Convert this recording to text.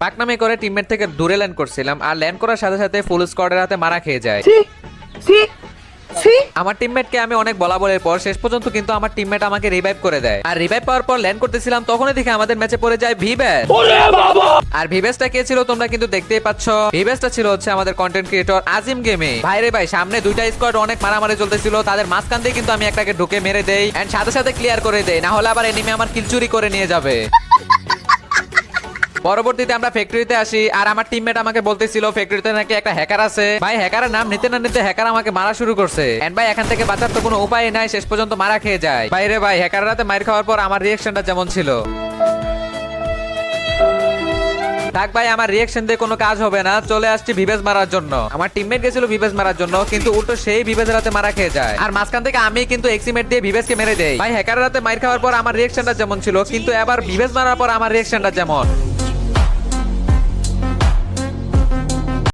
পাকনামে করে টিমমেট থেকে দূরে ল্যান্ড করছিলাম আর ল্যান্ড করার সাথে সাথে ফুল স্কোয়াডের হাতে মারা খেয়ে যায়. আমার টিমমেটকে আমি অনেক বলা বলার পর শেষ পর্যন্ত কিন্তু আমার টিমমেট আমাকে রিভাইভ করে দেয়। আর রিভাইভ পাওয়ার পর ল্যান্ড করতেছিলাম তখনই দেখে আমাদের ম্যাচে পড়ে যায় ভিভ্যাস আর ভিভেসটা কে ছিল তোমরা কিন্তু দেখতেই পাচ্ছ। ভিভেসটা ছিল হচ্ছে আমাদের কন্টেন্ট ক্রিয়েটর আজিম গেমে ভাই রে ভাই সামনে দুইটা স্কোয়াড অনেক মারামারি চলতেছিল তাদের মাঝখান দিয়ে কিন্তু আমি একটাকে ঢুকে মেরে দেই এন্ড সাথে সাথে ক্লিয়ার করে দেই না হলে আবার এনিমি আমার কিল চুরি করে নিয়ে যাবে। পরবর্তীতে আমরা ফ্যাক্টরিতে আসি, আর আমার টিমমেট আমাকে বলতেছিল ফ্যাক্টরিতে নাকি একটা হ্যাকার আছে? ভাই হ্যাকারের নাম নিতে না নিতে হ্যাকার আমাকে মারা শুরু করছে। এন্ড ভাই, এখান থেকে বাঁচার তো কোনো উপায় নাই, শেষ পর্যন্ত মারা খেয়ে যায়। বাইরে ভাই হ্যাকার রাতে মার খাওয়ার পর আমার রিয়েকশনটা যেমন ছিল। থাক ভাই, আমার রিয়েকশন দিয়ে কোনো কাজ হবে না, চলে আসছি ভিভেজ মারার জন্য। আমার টিমমেট গেছিল ভিভেজ মারার জন্য, কিন্তু উল্টো সেই ভিভেজ রাতে মারা খেয়ে যায়। আর মাঝখান থেকে আমি কিন্তু এক্সিমেট দিয়ে ভিভেজকে মেরে দেই। ভাই হ্যাকার রাতে মার খাওয়ার পর আমার রিয়েকশনটা যেমন ছিল, কিন্তু এবার ভিভেজ মারার পর আমার রিয়েকশনটা যেমন।